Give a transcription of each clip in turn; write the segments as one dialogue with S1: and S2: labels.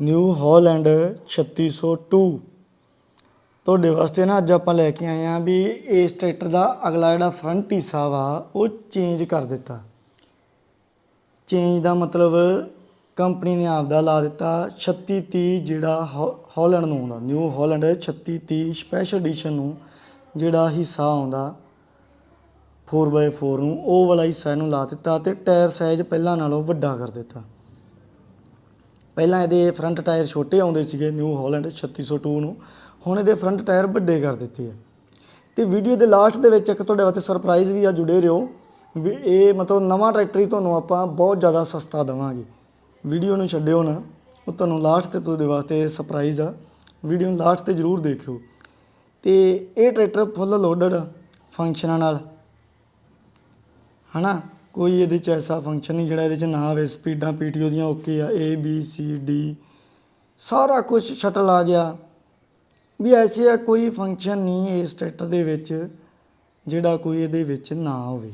S1: New Holland 3602 ਤੁਹਾਡੇ ਵਾਸਤੇ ਨਾ ਅੱਜ ਆਪਾਂ ਲੈ ਕੇ ਆਏ ਆ ਵੀ ਇਸ ਟਰੈਕਟਰ ਦਾ ਅਗਲਾ ਜਿਹੜਾ ਫਰੰਟ ਹਿੱਸਾ ਵਾ, ਉਹ ਚੇਂਜ ਕਰ ਦਿੱਤਾ। ਚੇਂਜ ਦਾ ਮਤਲਬ ਕੰਪਨੀ ਨੇ ਆਪਦਾ ਲਾ ਦਿੱਤਾ 3630 ਜਿਹੜਾ ਹਾਲੈਂਡ ਨੂੰ ਆਉਂਦਾ, ਨਿਊ ਹਾਲੈਂਡ 3630 ਸਪੈਸ਼ਲ ਐਡੀਸ਼ਨ ਨੂੰ ਜਿਹੜਾ ਹਿੱਸਾ ਆਉਂਦਾ 4x4 ਨੂੰ, ਉਹ ਵਾਲਾ ਹਿੱਸਾ ਇਹਨੂੰ ਲਾ ਦਿੱਤਾ ਤੇ ਟਾਇਰ ਸਾਈਜ਼ ਪਹਿਲਾਂ ਨਾਲੋਂ ਵੱਡਾ ਕਰ ਦਿੱਤਾ। ਪਹਿਲਾਂ ਇਹਦੇ ਫਰੰਟ ਟਾਇਰ ਛੋਟੇ ਆਉਂਦੇ ਸੀਗੇ ਨਿਊ ਹਾਲੈਂਡ 3602 ਨੂੰ। ਹੁਣ ਇਹਦੇ ਫਰੰਟ ਟਾਇਰ ਵੱਡੇ ਕਰ ਦਿੱਤੇ ਆ। ਤੇ ਵੀਡੀਓ ਦੇ ਲਾਸਟ ਦੇ ਵਿੱਚ ਇੱਕ ਤੁਹਾਡੇ ਵਾਸਤੇ ਸਰਪ੍ਰਾਈਜ਼ ਵੀ ਆ, ਜੁੜੇ ਰਹੋ। ਵੀ ਇਹ ਮਤਲਬ ਨਵਾਂ ਟਰੈਕਟਰ ਹੀ ਤੁਹਾਨੂੰ ਆਪਾਂ ਬਹੁਤ ਜ਼ਿਆਦਾ ਸਸਤਾ ਦੇਵਾਂਗੇ। ਵੀਡੀਓ ਨੂੰ ਛੱਡਿਓ ਨਾ। ਉਹ ਤੁਹਾਨੂੰ ਲਾਸਟ ਤੇ ਤੁਹਾਡੇ ਵਾਸਤੇ ਸਰਪ੍ਰਾਈਜ਼ ਆ। ਵੀਡੀਓ ਨੂੰ ਲਾਸਟ ਤੇ ਜ਼ਰੂਰ ਦੇਖਿਓ। ਤੇ ਇਹ ਟਰੈਕਟਰ ਫੁੱਲ ਲੋਡਡ ਫੰਕਸ਼ਨਾਂ ਨਾਲ। ਹਨਾ? ਕੋਈ ਇਹਦੇ ਚ ਐਸਾ ਫੰਕਸ਼ਨ ਨਹੀਂ ਜਿਹੜਾ ਇਹਦੇ ਚ ਨਾ ਹੋਵੇ ਸਪੀਡਾਂ ਪੀਟੀਓ ਦੀਆਂ ਓਕੇ ਆ ਏ ਬੀ ਸੀ ਡੀ ਸਾਰਾ ਕੁਝ ਸ਼ਟਲ ਆ ਗਿਆ। ਵੀ ਐਸੇ ਆ ਕੋਈ ਫੰਕਸ਼ਨ ਨਹੀਂ ਇਸ ਟਰੈਕਟਰ ਦੇ ਵਿੱਚ ਜਿਹੜਾ ਕੋਈ ਇਹਦੇ ਵਿੱਚ ਨਾ ਹੋਵੇ।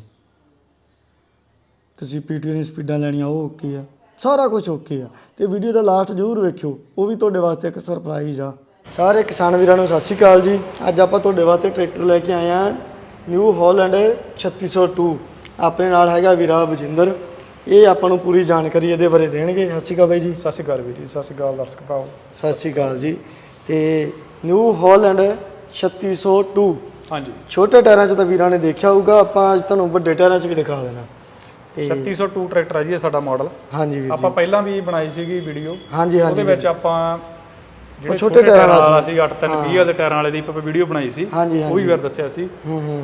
S1: ਤੁਸੀਂ ਪੀਟੀਓ ਦੀਆਂ ਸਪੀਡਾਂ ਲੈਣੀਆਂ, ਉਹ ਓਕੇ ਆ, ਸਾਰਾ ਕੁਝ ਓਕੇ ਆ। ਤੇ ਵੀਡੀਓ ਦਾ ਲਾਸਟ ਜ਼ਰੂਰ ਵੇਖਿਓ, ਉਹ ਵੀ ਤੁਹਾਡੇ ਵਾਸਤੇ ਇੱਕ ਸਰਪ੍ਰਾਈਜ਼ ਆ। ਸਾਰੇ ਕਿਸਾਨ ਵੀਰਾਂ ਨੂੰ ਸਤਿ ਸ਼੍ਰੀ ਅਕਾਲ ਜੀ। ਅੱਜ ਆਪਾਂ ਤੁਹਾਡੇ ਵਾਸਤੇ ਟਰੈਕਟਰ ਲੈ ਕੇ ਆਏ ਆ ਨਿਊ ਹਾਲੈਂਡ 3602 ਆਪਣੇ ਨਾਲ ਹੈਗਾ ਵੀਰਾ ਬਜਿੰਦਰ। ਇਹ ਆਪਾਂ ਨੂੰ ਪੂਰੀ ਜਾਣਕਾਰੀ ਇਹਦੇ ਬਾਰੇ ਦੇਣਗੇ। ਸਤਿ ਸ਼੍ਰੀ ਅਕਾਲ ਬਾਈ ਜੀ।
S2: ਸਤਿ ਸ਼੍ਰੀ ਅਕਾਲ ਵੀਰ ਜੀ ਸਤਿ ਸ਼੍ਰੀ ਅਕਾਲ ਦਰਸ਼ਕ ਭਰਾਓ
S1: ਸਤਿ ਸ਼੍ਰੀ ਅਕਾਲ ਜੀ। ਤੇ ਨਿਊ ਹਾਲੈਂਡ 3602
S2: ਹਾਂਜੀ।
S1: ਛੋਟੇ ਟਾਇਰਾਂ 'ਚ ਤਾਂ ਵੀਰਾਂ ਨੇ ਦੇਖਿਆ ਹੋਊਗਾ। ਆਪਾਂ ਅੱਜ ਤੁਹਾਨੂੰ ਵੱਡੇ ਟਾਇਰਾਂ 'ਚ ਵੀ ਦਿਖਾ ਦੇਣਾ। ਤੇ
S2: 3602 ਟਰੈਕਟਰ ਹੈ ਜੀ ਇਹ ਸਾਡਾ ਮਾਡਲ।
S1: ਹਾਂਜੀ ਵੀਰ
S2: ਆਪਾਂ
S1: ਜੀ
S2: ਪਹਿਲਾਂ ਵੀ ਬਣਾਈ ਸੀਗੀ ਵੀਡੀਓ।
S1: ਹਾਂਜੀ ਹਾਂਜੀ
S2: ਉਹਦੇ ਵਿੱਚ ਆਪਾਂ ਜਿਹੜੇ
S1: ਛੋਟੇ ਟਾਇਰਾਂ ਵਾਲਾ
S2: ਸੀ। 8 3 20 ਵਾਲੇ ਟਾਇਰਾਂ ਵਾਲੇ ਦੀ ਆਪਾਂ ਵੀਡੀਓ ਬਣਾਈ ਸੀ।
S1: ਹਾਂਜੀ
S2: ਉਹ ਵੀ ਵੀਰ ਦੱਸਿਆ ਸੀ।
S1: ਹੂੰ ਹੂੰ।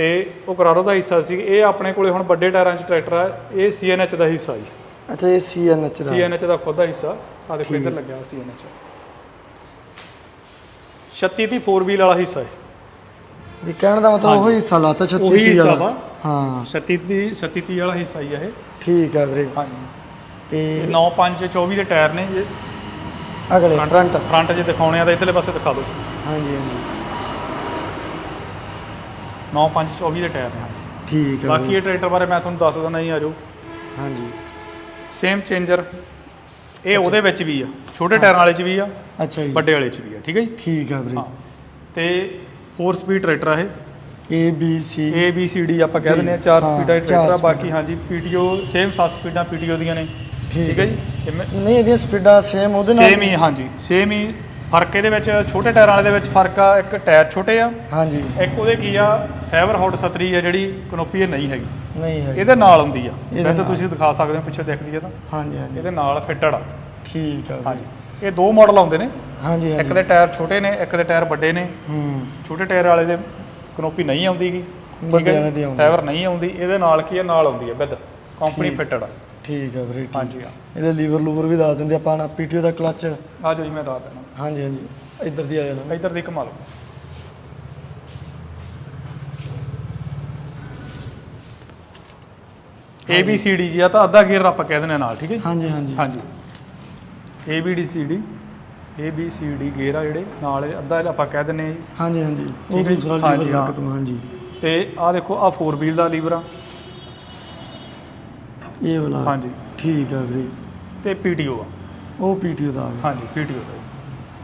S2: ਤੇ ਉਹ ਕਰਾਰੋ ਦਾ ਹਿੱਸਾ ਸੀ। ਇਹ ਆਪਣੇ ਕੋਲੇ ਹੁਣ ਵੱਡੇ ਟਾਇਰਾਂ 'ਚ ਟਰੈਕਟਰ ਆ। ਇਹ CNH ਦਾ ਹਿੱਸਾ ਜੀ।
S1: ਅੱਛਾ ਇਹ ਸੀਐਨਐਚ ਦਾ।
S2: CNH ਦਾ ਖੁਦ ਦਾ ਹਿੱਸਾ। ਆ ਦੇਖੋ ਇੱਧਰ ਲੱਗਿਆ CNH 36 ਦੀ 4 ਵੀਲ ਵਾਲਾ ਹਿੱਸਾ ਹੈ।
S1: ਵੀ ਕਹਿਣ ਦਾ ਮਤਲਬ ਉਹੀ ਹਿੱਸਾ ਲਾਤਾ 36
S2: ਉਹੀ ਹਿੱਸਾ
S1: ਵਾਲਾ। ਹਾਂ।
S2: 36 ਦੀ 37 30 ਵਾਲਾ ਹਿੱਸਾ ਹੀ ਆ ਇਹ।
S1: ਠੀਕ ਹੈ ਵੀਰੇ।
S2: ਹਾਂਜੀ।
S1: ਤੇ
S2: 9 5 24 ਦੇ ਟਾਇਰ ਨੇ। ਇਹ
S1: ਅਗਲੇ ਫਰੰਟ
S2: ਫਰੰਟ ਜੇ ਦਿਖਾਉਣੇ ਆ ਤਾਂ ਇਧਰਲੇ ਪਾਸੇ ਦਿਖਾ ਦਿਓ।
S1: ਹਾਂਜੀ ਹਾਂਜੀ।
S2: 9 5 24 ਦੇ ਟਾਇਰ ਨੇ।
S1: ਠੀਕ ਹੈ
S2: ਬਾਕੀ। ਇਹ ਟਰੈਕਟਰ ਬਾਰੇ ਮੈਂ ਤੁਹਾਨੂੰ ਦੱਸ ਦਿੰਦਾ ਜੀ ਆਜੋ।
S1: ਹਾਂਜੀ।
S2: ਸੇਮ ਚੇਂਜਰ ਇਹ ਉਹਦੇ ਵਿੱਚ ਵੀ ਆ। ਛੋਟੇ ਟਾਇਰਾਂ ਵਾਲੇ 'ਚ ਵੀ ਆ
S1: ਅੱਛਾ ਜੀ।
S2: ਵੱਡੇ ਵਾਲੇ 'ਚ ਵੀ ਆ ਠੀਕ ਹੈ ਜੀ?
S1: ਠੀਕ ਹੈ ਵੀਰੇ।
S2: ਹਾਂ। ਤੇ 4 ਸਪੀਡ ਟਰੈਕਟਰ ਆ ਇਹ।
S1: A B C
S2: A B C D ਆਪਾਂ ਕਹਿ ਦਿੰਦੇ ਆ ਚਾਰ
S1: ਹਾਂ,
S2: ਸਪੀਡਾਂ ਦੇ
S1: ਚਾਰ
S2: ਟਰੈਕਟਰ ਆ। ਬਾਕੀ ਹਾਂਜੀ PTO ਸੇਮ 7 ਸਪੀਡਾਂ PTO ਦੀਆਂ ਨੇ। ਠੀਕ ਹੈ ਜੀ?
S1: ਨਹੀਂ ਇਹਦੀਆਂ ਸਪੀਡਾਂ ਸੇਮ ਉਹਦੇ ਨਾਲ
S2: ਸੇਮ ਹੀ ਹਾਂਜੀ। ਸੇਮ ਹੀ। ਫ਼ਰਕ ਇਹਦੇ ਵਿੱਚ ਛੋਟੇ ਟਾਇਰਾਂ ਵਾਲੇ ਦੇ ਵਿੱਚ ਫ਼ਰਕ ਆ। ਇੱਕ ਟਾਇਰ ਛੋਟੇ ਆ।
S1: ਹਾਂਜੀ।
S2: ਇੱਕ ਉਹਦੇ ਕੀ ਆ ਫਾਈਬਰ ਹੌਟ ਸਤਰੀ ਆ ਜਿਹੜੀ ਕਨੋਪੀ ਇਹ ਨਹੀਂ ਹੈਗੀ।
S1: ਨਹੀਂ ਹੈ
S2: ਇਹਦੇ ਨਾਲ ਹੁੰਦੀ ਆ। ਵੈਸੇ। ਤੁਸੀਂ ਦਿਖਾ ਸਕਦੇ ਹੋ ਪਿੱਛੇ ਦਿਖਦੀ ਆ ਤਾਂ।
S1: ਹਾਂਜੀ ਹਾਂਜੀ।
S2: ਇਹਦੇ ਨਾਲ ਫਿੱਟਡ ਆ।
S1: ਠੀਕ ਹੈ ਵੀਰੇ।
S2: ਹਾਂਜੀ ਇਹ ਦੋ ਮਾਡਲ ਆਉਂਦੇ ਨੇ।
S1: ਹਾਂਜੀ
S2: ਇੱਕ ਦੇ ਟਾਇਰ ਛੋਟੇ ਨੇ ਇੱਕ ਦੇ ਟਾਇਰ ਵੱਡੇ ਨੇ।
S1: ਹੂੰ।
S2: ਛੋਟੇ ਟਾਇਰ ਵਾਲੇ ਦੇ ਕਨੋਪੀ ਨਹੀਂ ਆਉਂਦੀਗੀ।
S1: ਦੀ ਆਉਂਦੀ।
S2: ਫਾਈਬਰ ਨਹੀਂ ਆਉਂਦੀ। ਇਹਦੇ ਨਾਲ ਕੀ ਆ? ਨਾਲ ਆਉਂਦੀ ਆ ਵਿਦ ਕੰਪਨੀ ਫਿੱਟਡ ਆ।
S1: ਠੀਕ ਹੈ ਵੀਰੇ ਠੀਕ।
S2: ਹਾਂਜੀ ਹਾਂ।
S1: ਇਹਦੇ ਲੀਵਰ ਲੂਵਰ ਵੀ ਦੱਸ ਦਿੰਦੇ ਆਪਾਂ ਨਾ ਪੀਟੀਓ ਦਾ ਕਲਚ।
S2: ਆ ਜਾਓ ਜੀ ਮੈਂ ਦੱਸ ਦੇਣਾ
S1: ਹਾਂਜੀ ਹਾਂਜੀ। ਇੱਧਰ ਦੀ ਆ ਜਾਣਾ।
S2: ਇੱਧਰ ਦੀ ਕਮਾ ਲਓ। A B C D ਜੀ ਆ ਤਾਂ ਅੱਧਾ ਗੇਅਰ ਆਪਾਂ ਕਹਿ ਦਿੰਦੇ ਆ ਨਾਲ ਠੀਕ ਹੈ ਜੀ?
S1: ਹਾਂਜੀ ਹਾਂਜੀ।
S2: ਹਾਂਜੀ। A B D C D A B C D gear ਆ ਜਿਹੜੇ ਨਾਲ ਇਹ ਅੱਧਾ ਆਪਾਂ ਕਹਿ ਦਿੰਦੇ ਆ ਜੀ।
S1: ਹਾਂਜੀ ਹਾਂਜੀ। ਉਹ
S2: ਠੀਕ ਹੈ ਜੀ।
S1: ਦੂਸਰਾ ਲੀਵਰ
S2: ਹਾਂਜੀ, ਹਾਂ।
S1: ਲੱਗ ਤੋਂ ਹਾਂਜੀ।
S2: ਤੇ ਆ ਦੇਖੋ ਆ 4 ਵੀਲ ਦਾ ਲੀਵਰ ਆ।
S1: ਇਹ ਵਾਲਾ।
S2: ਹਾਂਜੀ।
S1: ਠੀਕ ਹੈ ਵੀਰੇ।
S2: ਤੇ PTO ਆ।
S1: ਉਹ ਪੀਟੀਓ ਦਾ। ਆ ਗਿਆ
S2: ਹਾਂਜੀ PTO ਦਾ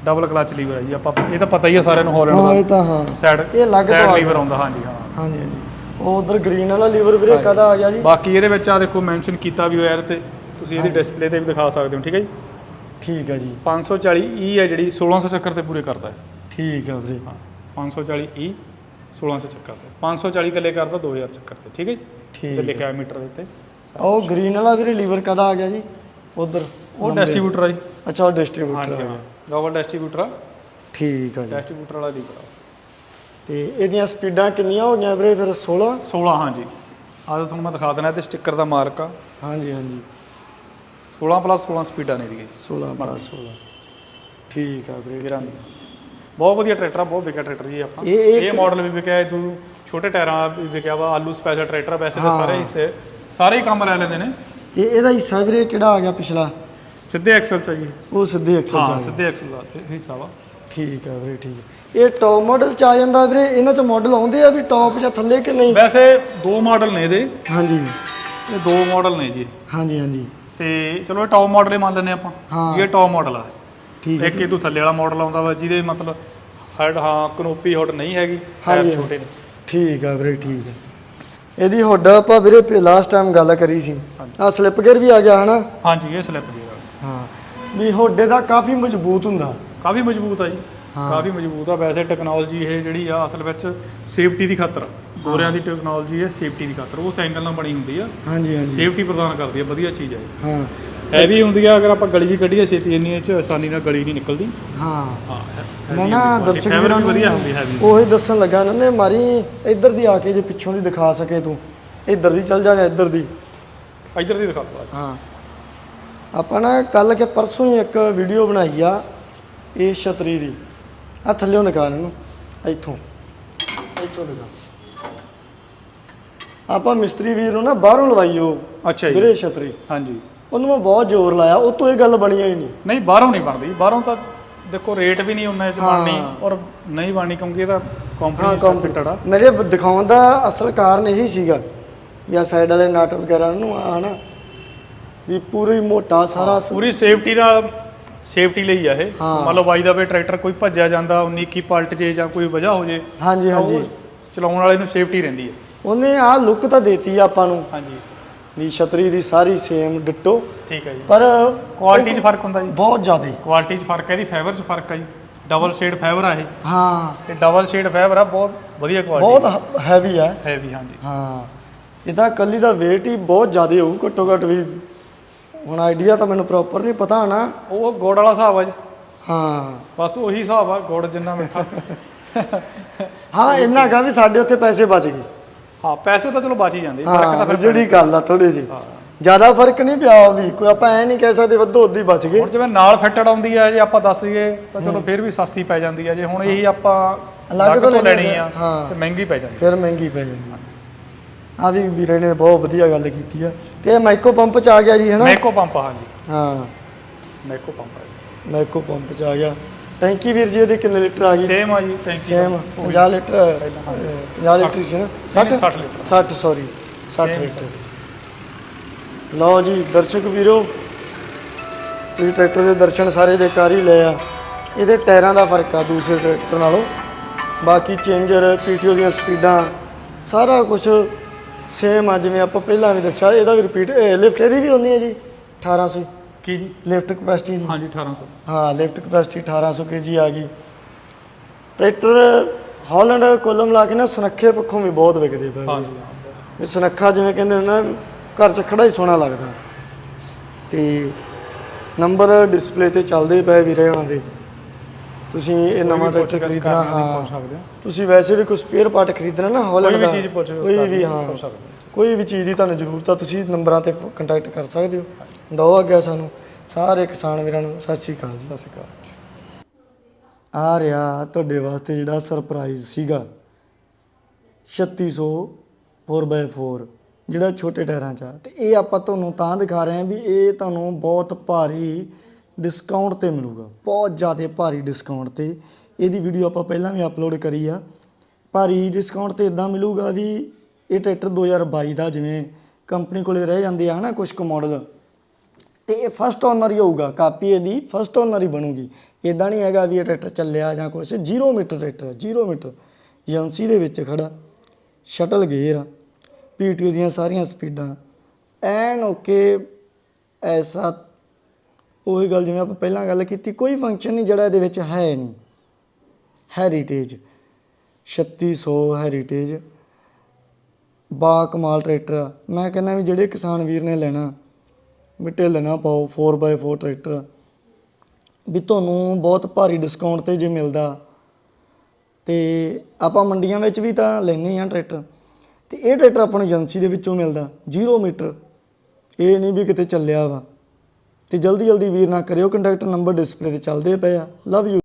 S2: ਡਬਲ ਕਲਚ ਲੀਵਰ ਆ ਜੀ ਆਪਾਂ ਇਹ ਤਾਂ ਪਤਾ ਹੀ ਆ ਸਾਰਿਆਂ ਨੂੰ ਹਾਲੈਂਡ
S1: ਹਾਂ ਇਹ ਤਾਂ ਹਾਂ।
S2: ਸਾਈਡ
S1: ਇਹ ਅਲੱਗ ਤੋਂ ਆ
S2: ਸਾਈਡ
S1: ਗਿਆ।
S2: ਲੀਵਰ ਆਉਂਦਾ ਹਾਂਜੀ ਹਾਂ।
S1: ਹਾਂਜੀ ਹਾਂਜੀ। ਉਹ ਉਧਰ ਗ੍ਰੀਨ ਵਾਲਾ ਲੀਵਰ ਵੀਰੇ ਕਦਾ ਆ ਗਿਆ ਜੀ?
S2: ਬਾਕੀ ਇਹਦੇ ਵਿੱਚ ਆ ਦੇਖੋ ਮੈਂਸ਼ਨ ਕੀਤਾ ਵੀ ਹੋਇਆ ਇਹਦੇ ਤੇ। ਤੁਸੀਂ ਇਹਦੀ ਡਿਸਪਲੇ ਤੇ ਵੀ ਦਿਖਾ ਸਕਦੇ ਹੋ ਠੀਕ ਹੈ ਜੀ?
S1: ਠੀਕ ਹੈ ਜੀ।
S2: 540 E ਹੈ ਜਿਹੜੀ 1600 ਚੱਕਰ ਤੇ ਪੂਰੇ ਕਰਦਾ ਹੈ।
S1: ਠੀਕ ਹੈ ਵੀਰੇ।
S2: ਹਾਂ 540 E 1600 ਚੱਕਰ ਤੇ। 540 ਕੱਲੇ ਕਰਦਾ 2000 ਚੱਕਰ ਤੇ ਠੀਕ ਹੈ ਜੀ?
S1: ਠੀਕ
S2: ਤੇ। ਲਿਖਿਆ ਮੀਟਰ ਦੇ ਉੱਤੇ।
S1: ਉਹ ਗ੍ਰੀਨ ਵਾਲਾ ਵੀਰੇ ਲੀਵਰ ਕਦਾ ਆ ਗਿਆ ਜੀ? ਉਧਰ
S2: ਉਹ ਡਿਸਟ੍ਰੀਬਿਊਟਰ ਆ ਜੀ।
S1: ਅੱਛਾ ਉਹ ਡਿਸਟ੍ਰੀਬਿਊਟਰ ਆ।
S2: ਡਬਲ ਡਿਸਟ੍ਰੀਬਿਊਟਰ ਆ।
S1: ਠੀਕ ਹੈ ਜੀ।
S2: ਡਿਸਟ੍ਰੀਬਿਊਟਰ ਵਾਲਾ ਲੀਵਰ ਆ।
S1: ਤੇ ਇਹਦੀਆਂ ਸਪੀਡਾਂ ਕਿੰਨੀਆਂ ਹੋ ਗਈਆਂ ਵੀਰੇ ਫਿਰ 16
S2: 16 ਹਾਂਜੀ। ਆਹ ਤੁਹਾਨੂੰ ਮੈਂ ਦਿਖਾ ਦੇਣਾ ਤੇ ਸਟicker ਦਾ ਮਾਰਕ ਆ।
S1: ਹਾਂਜੀ ਹਾਂਜੀ।
S2: 16 ਪਲੱਸ 16 ਸਪੀਡਾਂ ਨੇ ਇਹਦੀ
S1: 16 ਪਲੱਸ 16 ਠੀਕ ਆ ਵੀਰੇ
S2: ਗੇਰਾਂ ਬਹੁਤ ਵਧੀਆ ਟਰੈਕਟਰ ਆ ਬਹੁਤ ਵਿਕਿਆ ਟਰੈਕਟਰ ਜੀ ਆਪਾਂ।
S1: ਇਹ-
S2: ਮਾਡਲ ਵੀ ਵਿਕਿਆ ਇਹ ਤੋਂ ਛੋਟੇ ਟਾਇਰਾਂ ਵੀ ਵਿਕਿਆ ਵਾ ਆਲੂ ਸਪੈਸ਼ਲ ਟਰੈਕਟਰ ਆ, ਵੈਸੇ ਤਾਂ
S1: ਹਾਂ।
S2: ਸਾਰੇ ਹਿੱਸੇ ਸਾਰੇ ਹੀ ਕੰਮ ਲੈ ਲੈਂਦੇ ਨੇ।
S1: ਤੇ ਇਹਦਾ ਹਿੱਸਾ ਵੀਰੇ ਕਿਹੜਾ ਆ ਗਿਆ ਪਿਛਲਾ?
S2: ਸਿੱਧੇ ਐਕਸਲ ਚ ਜੀ।
S1: ਉਹ ਸਿੱਧੇ ਐਕਸਲ ਚ
S2: ਹਾਂ ਸਿੱਧੇ ਐਕਸਲ ਦਾ ਹਿੱਸਾ ਵਾ।
S1: ਠੀਕ ਆ ਵੀਰੇ ਠੀਕ ਇਹ ਟੌਪ ਮਾਡਲ ਚ ਆ ਜਾਂਦਾ ਵੀਰੇ ਇਹਨਾਂ ਚ ਮਾਡਲ ਆਉਂਦੇ ਆ ਵੀ ਟੌਪ ਜਾਂ ਥੱਲੇ ਕਿ ਨਹੀਂ?
S2: ਵੈਸੇ ਦੋ ਮਾਡਲ ਨੇ ਇਹਦੇ।
S1: ਹਾਂਜੀ।
S2: ਇਹ ਦੋ ਮਾਡਲ ਨੇ ਜੀ।
S1: ਹਾਂਜੀ ਹਾਂਜੀ।
S2: ਤੇ ਚਲੋ ਇਹ ਟੌਪ ਮਾਡਲ ਹੀ ਮੰਨ ਲੈਂਦੇ ਆਪਾਂ।
S1: ਹਾਂ।
S2: ਇਹ ਟੌਪ ਮਾਡਲ ਆ।
S1: ਠੀਕ ਹੈ
S2: ਇੱਕ ਇਹ ਤੋਂ ਥੱਲੇ ਵਾਲਾ ਮਾਡਲ ਆਉਂਦਾ ਵਾ ਜਿਹਦੇ ਮਤਲਬ ਹੈਡ ਹਾਂ ਕਨੋਪੀ ਹੁੱਡ ਨਹੀਂ ਹੈਗੀ
S1: ਹਾਂਜੀ,
S2: ਛੋਟੇ ਨੇ।
S1: ਠੀਕ ਆ ਵੀਰੇ ਠੀਕ ਹੈ ਇਹਦੀ ਹੁੱਡ ਆਪਾਂ ਵੀਰੇ ਲਾਸਟ ਟਾਈਮ ਗੱਲ ਕਰੀ ਸੀ। ਆ ਸਲਿੱਪ ਗੇਅਰ ਵੀ ਆ ਗਿਆ ਹਨਾ?
S2: ਹਾਂਜੀ ਇਹ ਸਲਿੱਪ ਗੇਅਰ
S1: ਹਾਂ। ਵੀ ਹੁੱਡੇ ਦਾ ਕਾਫੀ ਮਜ਼ਬੂਤ ਹੁੰਦਾ।
S2: ਕਾਫੀ ਮਜ਼ਬੂਤ ਆ ਜੀ। ਕਾਫੀ ਮਜ਼ਬੂਤ ਆ। ਵੈਸੇ ਟੈਕਨੋਲੋਜੀ ਇਹ ਜਿਹੜੀ ਆ ਅਸਲ ਵਿੱਚ ਸੇਫਟੀ ਦੀ ਖਾਤਰ ਗੋਰਿਆਂ ਦੀ ਟੈਕਨੋਲੋਜੀ ਹੈ ਸੇਫਟੀ ਦੀ ਖਾਤਰ। ਉਸ ਐਂਗਲ ਨਾਲ ਬਣੀ ਹੁੰਦੀ ਆ।
S1: ਹਾਂਜੀ ਹਾਂਜੀ।
S2: ਸੇਫਟੀ ਪ੍ਰਦਾਨ ਕਰਦੀ ਆ ਵਧੀਆ ਚੀਜ਼ ਹੈ ਇਹ।
S1: ਹਾਂ।
S2: ਹੈਵੀ ਹੁੰਦੀ ਆ ਅਗਰ ਆਪਾਂ ਗਲੀ ਵੀ ਕੱਢੀਏ ਛੇਤੀ ਇੰਨੀ ਇਹ ਚ ਆਸਾਨੀ ਨਾਲ ਗਲੀ ਨਹੀਂ ਨਿਕਲਦੀ।
S1: ਹਾਂ।
S2: ਹਾਂ
S1: ਮੈਂ ਨਾ ਦਰਸ਼ਕ
S2: ਵੀਰਾਂ ਨੂੰ
S1: ਨੂੰ
S2: ਵਧੀਆ ਹੁੰਦੀ। ਹੈਵੀ
S1: ਉਹੀ ਦੱਸਣ ਲੱਗਾ ਇਹਨਾਂ ਨੇ ਮਾਰੀ ਇੱਧਰ ਦੀ ਆ ਕੇ ਜੇ ਪਿੱਛੋਂ ਦੀ ਦਿਖਾ ਸਕੇ ਤੂੰ। ਇੱਧਰ ਦੀ ਚੱਲ ਜਾ ਜਾਂ ਇੱਧਰ ਦੀ।
S2: ਇੱਧਰ ਦੀ ਦਿਖਾ।
S1: ਹਾਂ। ਆਪਾਂ ਨਾ ਕੱਲ ਕੇ ਪਰਸੋਂ ਹੀ ਇੱਕ ਵੀਡੀਓ ਬਣਾਈ ਆ। ਇਹ ਛਤਰੀ ਦੀ। ਆ ਥੱਲਿਓਂ ਦਿਖਾ ਇਹਨੂੰ। ਇੱਥੋਂ। ਇੱਥੋਂ ਦਿਖਾ। ਆਪਾਂ ਮਿਸਤਰੀ ਵੀਰ ਨੂੰ ਨਾ ਬਾਹਰੋਂ ਲਵਾਈ ਉਹ
S2: ਅੱਛਾ ਜੀ।
S1: ਵੀਰੇ ਛਤਰੀ।
S2: ਹਾਂਜੀ।
S1: ਉਹਨੂੰ ਮੈਂ ਬਹੁਤ ਜ਼ੋਰ ਲਾਇਆ। ਉਹ ਤੋਂ ਇਹ ਗੱਲ ਬਣੀ ਹੀ ਨਹੀਂ।
S2: ਨਹੀਂ ਬਾਹਰੋਂ ਨਹੀਂ ਬਣਦੀ। ਬਾਹਰੋਂ ਤਾਂ ਦੇਖੋ ਰੇਟ ਵੀ ਨਹੀਂ ਉਹਨਾਂ ਚ। ਬਣਨੀ। ਔਰ ਨਹੀਂ ਬਣਨੀ ਕਿਉਂਕਿ ਇਹਦਾ ਕੰਪਨੀ ਫਿਟਡ ਆ।
S1: ਮੇਰੇ ਦਿਖਾਉਣ ਦਾ ਅਸਲ ਕਾਰਨ ਇਹੀ ਸੀਗਾ। ਜਾਂ ਸਾਈਡ ਵਾਲੇ ਨਟ ਵਗੈਰਾ ਨੂੰ ਆ ਵੀ ਪੂਰੀ ਮੋਟਾ ਸਾਰਾ
S2: ਪੂਰੀ ਸੇਫਟੀ ਦਾ ਸੇਫਟੀ ਲਈ ਆ ਇਹ।
S1: ਹਾਂ।
S2: ਮੰਨ ਲਓ ਬਾਈ ਦਾ ਵੇ ਟਰੈਕਟਰ ਕੋਈ ਭੱਜਿਆ ਜਾਂਦਾ 19 ਕੀ ਪਲਟ ਜੇ ਜਾਂ ਕੋਈ ਵਜ੍ਹਾ ਹੋ ਜੇ
S1: ਹਾਂਜੀ
S2: ਤਾਂ ਉਹ
S1: ਹਾਂਜੀ।
S2: ਚਲਾਉਣ ਵਾਲੇ ਨੂੰ ਸੇਫਟੀ ਰਹਿੰਦੀ ਹੈ
S1: ਉਹਨੇ ਆ ਲੁੱਕ ਤਾਂ ਦੇਤੀ ਆ ਆਪਾਂ ਨੂੰ।
S2: ਹਾਂਜੀ।
S1: ਵੀ ਛਤਰੀ ਦੀ ਸਾਰੀ ਸੇਮ ਡਿੱਟੋ।
S2: ਠੀਕ ਹੈ ਜੀ।
S1: ਪਰ
S2: ਕੁਆਲਿਟੀ 'ਚ ਫ਼ਰਕ ਹੁੰਦਾ ਜੀ।
S1: ਬਹੁਤ ਜ਼ਿਆਦਾ।
S2: ਕੁਆਲਿਟੀ 'ਚ ਫ਼ਰਕ ਹੈ ਇਹਦੀ ਫਾਈਬਰ 'ਚ ਫ਼ਰਕ ਹੈ ਜੀ। ਡਬਲ ਸ਼ੇਡ ਫਾਈਬਰ ਆ ਇਹ।
S1: ਹਾਂ।
S2: ਤੇ ਡਬਲ ਸ਼ੇਡ ਫਾਈਬਰ ਆ ਬਹੁਤ ਵਧੀਆ ਕੁਆਲਿਟੀ
S1: ਬਹੁਤ ਹੈਵੀ ਹੈ
S2: ਹੈ ਵੀ ਹਾਂਜੀ।
S1: ਹਾਂ। ਇਹਦਾ ਕੱਲੀ ਦਾ weight ਹੀ ਬਹੁਤ ਜ਼ਿਆਦਾ ਹੋਊ ਘੱਟੋ ਘੱਟ ਵੀ ਹੁਣ ਆਈਡੀਆ ਤਾਂ ਮੈਨੂੰ ਪ੍ਰੋਪਰ ਨਹੀਂ ਪਤਾ ਹਨਾ
S2: ਉਹ ਗੁੜ ਵਾਲਾ ਹਿਸਾਬ ਆ ਜੀ।
S1: ਹਾਂ।
S2: ਬਸ ਉਹੀ ਹਿਸਾਬ ਆ ਗੁੜ ਜਿੰਨਾ ਮਿੱਠਾ।
S1: ਹਾਂ ਇੰਨਾ ਕਾ ਵੀ ਸਾਡੇ ਉੱਥੇ ਪੈਸੇ ਬਚ ਗਏ।
S2: ਹਾਂ ਪੈਸੇ ਤਾਂ ਚਲੋ ਬਚ ਹੀ ਜਾਂਦੇ ਫ਼ਰਕ ਤਾਂ ਫਿਰ
S1: ਜਿਹੜੀ ਗੱਲ ਆ ਥੋੜੀ ਜੀ ਜ਼ਿਆਦਾ ਫ਼ਰਕ ਨਹੀਂ ਪਿਆ ਵੀ ਕੋਈ ਆਪਾਂ ਐ ਨਹੀਂ ਕਹਿ ਸਕਦੇ ਵੱਧੋ ਉੱਦੀ ਬਚ ਗਏ।
S2: ਹੁਣ ਜਿਵੇਂ ਨਾਲ ਫਿੱਟਡ ਆਉਂਦੀ ਹੈ ਜੇ ਆਪਾਂ ਦੱਸ ਦਈਏ ਤਾਂ ਚਲੋ ਫਿਰ ਵੀ ਸਸਤੀ ਪੈ ਜਾਂਦੀ ਹੈ ਜੇ ਹੁਣ ਇਹੀ ਆਪਾਂ
S1: ਅਲੱਗ ਤੋਂ ਲੈਣੀ
S2: ਆ। ਤੇ ਮਹਿੰਗੀ ਪੈ ਜਾਂਦੀ
S1: ਫਿਰ ਮਹਿੰਗੀ ਪੈ ਜਾਂਦੀ ਆ ਵੀ ਵੀਰੇ ਨੇ ਬਹੁਤ ਵਧੀਆ ਗੱਲ ਕੀਤੀ ਆ। ਤੇ ਇਹ ਮਾਈਕੋ ਪੰਪ ਚ ਆ ਗਿਆ ਜੀ ਹਨਾ?
S2: ਮੈਕੋ ਪੰਪ ਹਾਂਜੀ।
S1: ਹਾਂ।
S2: ਮੈਕੋ ਪੰਪ ਹੈ
S1: ਮਾਈਕੋ ਪੰਪ ਚ ਆ ਗਿਆ। ਟੈਂਕੀ ਵੀਰ ਜੀ ਇਹਦੀ ਕਿੰਨੇ ਲੀਟਰ ਆ ਗਈ
S2: ਸੇਮ ਆ ਜੀ ਟੈਂਕੀ
S1: ਸੇਮ। 50 ਲੀਟਰ 50 ਲੀਟਰ ਸੀ ਨਾ? 60
S2: 60 ਲੀਟਰ।
S1: 60 sorry 60
S2: Same,
S1: litre. ਲਓ ਜੀ ਦਰਸ਼ਕ ਵੀਰੋ ਤੁਸੀਂ ਟਰੈਕਟਰ ਦੇ ਦਰਸ਼ਨ ਸਾਰੇ ਦੇ ਕਰ ਹੀ ਲਏ ਆ। ਇਹਦੇ ਟਾਇਰਾਂ ਦਾ ਫ਼ਰਕ ਆ ਦੂਸਰੇ ਟਰੈਕਟਰ ਨਾਲੋਂ। ਬਾਕੀ ਚੇਂਜਰ ਪੀਟੀਓ ਦੀਆਂ ਸਪੀਡਾਂ ਸਾਰਾ ਕੁਝ ਸੇਮ ਆ ਜਿਵੇਂ ਆਪਾਂ ਪਹਿਲਾਂ ਵੀ ਦੱਸਿਆ ਇਹਦਾ ਵੀ ਰਿਪੀਟ ਲਿਫਟ ਇਹਦੀ ਵੀ ਹੁੰਦੀ ਹੈ ਜੀ 1800
S2: ਕੀ ਜੀ?
S1: ਲਿਫਟ ਕਪੈਸਿਟੀ ਜੀ।
S2: ਹਾਂਜੀ 1800
S1: ਹਾਂ ਲਿਫਟ ਕਪੈਸਿਟੀ 1800 ਕੇਜੀ ਆ ਗਈ। ਟਰੈਕਟਰ ਹਾਲੈਂਡ ਕੋਲਮ ਲਾ ਕੇ ਨਾ ਸੁਨੱਖੇ ਪੱਖੋਂ ਵੀ ਬਹੁਤ ਵਿਕਦੇ ਪਏ
S2: ਹਾਂਜੀ। ਹਾਂ।
S1: ਇਹ ਸੁਨੱਖਾ ਜਿਵੇਂ ਕਹਿੰਦੇ ਨੇ ਨਾ ਘਰ 'ਚ ਖੜਾ ਹੀ ਸੋਹਣਾ ਲੱਗਦਾ। ਤੇ ਨੰਬਰ ਡਿਸਪਲੇ ਤੇ ਚੱਲਦੇ ਪਏ ਵੀਰੇ ਉਹਨਾਂ ਦੇ। ਤੁਸੀਂ ਇਹ ਨਵਾਂ ਟਰੈਕਟਰ ਖਰੀਦਣਾ ਹਾਂ। ਤੁਸੀਂ ਵੈਸੇ ਵੀ ਕੋਈ ਸਪੇਅਰ ਪਾਰਟ ਖਰੀਦਣਾ ਨਾ ਹਾਲੈਂਡ
S2: ਕੋਈ ਵੀ ਚੀਜ਼ ਪੁੱਛ
S1: ਕੋਈ ਵੀ
S2: ਹੋ।
S1: ਕੋਈ ਵੀ ਚੀਜ਼ ਦੀ ਤੁਹਾਨੂੰ ਜ਼ਰੂਰਤ ਆ ਤੁਸੀਂ ਨੰਬਰਾਂ ਤੇ ਕੰਟੈਕਟ ਕਰ ਸਕਦੇ ਹੋ। ਦੋ ਅੱਗੇ ਸਾਨੂੰ ਸਾਰੇ ਕਿਸਾਨ ਵੀਰਾਂ ਨੂੰ ਸਤਿ ਸ਼੍ਰੀ ਅਕਾਲ ਜੀ।
S2: ਸਤਿ ਸ਼੍ਰੀ ਅਕਾਲ
S1: ਆ ਰਿਹਾ ਤੁਹਾਡੇ ਵਾਸਤੇ ਜਿਹੜਾ ਸਰਪ੍ਰਾਈਜ਼ ਸੀਗਾ। 3600 4x4 ਜਿਹੜਾ ਛੋਟੇ ਟਾਇਰਾਂ 'ਚ ਆ। ਤੇ ਇਹ ਆਪਾਂ ਤੁਹਾਨੂੰ ਤਾਂ ਦਿਖਾ ਰਹੇ ਹਾਂ ਵੀ ਇਹ ਤੁਹਾਨੂੰ ਬਹੁਤ ਭਾਰੀ ਡਿਸਕਾਊਂਟ ਤੇ ਮਿਲੂਗਾ। ਬਹੁਤ ਜ਼ਿਆਦਾ ਭਾਰੀ ਡਿਸਕਾਊਂਟ ਤੇ। ਇਹਦੀ ਵੀਡੀਓ ਆਪਾਂ ਪਹਿਲਾਂ ਵੀ ਅਪਲੋਡ ਕਰੀ ਆ। ਭਾਰੀ ਡਿਸਕਾਊਂਟ ਤੇ ਇਦਾਂ ਮਿਲੂਗਾ ਵੀ ਇਹ ਟਰੈਕਟਰ 2022 ਦਾ ਜਿਵੇਂ ਕੰਪਨੀ ਕੋਲੇ ਰਹਿ ਜਾਂਦੇ ਆ ਹਨਾ ਕੁਝ ਕੁ ਮਾਡਲ ਤੇ ਇਹ ਫਸਟ ਓਨਰ ਹੀ ਹੋਊਗਾ। ਕਾਪੀ ਇਹਦੀ ਫਸਟ ਓਨਰ ਹੀ ਬਣੂਗੀ। ਇਦਾਂ ਨਹੀਂ ਹੈਗਾ ਵੀ ਇਹ ਟਰੈਕਟਰ ਚੱਲਿਆ ਜਾਂ ਕੁਛ। 0 ਮੀਟਰ ਟਰੈਕਟਰ 0 ਮੀਟਰ ਏਜੰਸੀ ਦੇ ਵਿੱਚ ਖੜਾ। ਸ਼ਟਲ ਗੇਅਰ ਪੀਟੀਓ ਦੀਆਂ ਸਾਰੀਆਂ ਸਪੀਡਾਂ ਐਨ ਓਕੇ, ਐਸਾ ਉਹੀ ਗੱਲ ਜਿਵੇਂ ਆਪਾਂ ਪਹਿਲਾਂ ਗੱਲ ਕੀਤੀ, ਕੋਈ ਫੰਕਸ਼ਨ ਨਹੀਂ ਜਿਹੜਾ ਇਹਦੇ ਵਿੱਚ ਹੈ ਨਹੀਂ। ਹੈਰੀਟੇਜ 3600 ਹੈਰੀਟੇਜ ਬਾ ਕਮਾਲ ਟਰੈਕਟਰ। ਆ। ਮੈਂ ਕਹਿੰਦਾ ਵੀ ਜਿਹੜੇ ਕਿਸਾਨ ਵੀਰ ਨੇ ਲੈਣਾ, ਵੀ ਢਿੱਲ ਨਾ ਪਾਓ 4x4 ਟਰੈਕਟਰ। ਵੀ ਤੁਹਾਨੂੰ ਬਹੁਤ ਭਾਰੀ ਡਿਸਕਾਊਂਟ ਤੇ ਜੇ ਮਿਲਦਾ। ਤੇ ਆਪਾਂ ਮੰਡੀਆਂ ਵਿੱਚ ਵੀ ਤਾਂ ਲੈਂਦੇ ਆ ਟਰੈਕਟਰ। ਤੇ ਇਹ ਟਰੈਕਟਰ ਆਪਾਂ ਨੂੰ ਏਜੰਸੀ ਦੇ ਵਿੱਚੋਂ ਮਿਲਦਾ 0 ਮੀਟਰ। ਇਹ ਨਹੀਂ ਵੀ ਕਿਤੇ ਚੱਲਿਆ ਵਾ। ਤੇ ਜਲਦੀ ਜਲਦੀ ਵੀਰ ਨਾ ਕਰਿਓ ਕੰਟੈਕਟ ਨੰਬਰ ਡਿਸਪਲੇ ਤੇ ਚੱਲਦੇ ਪਏ ਆ। Love you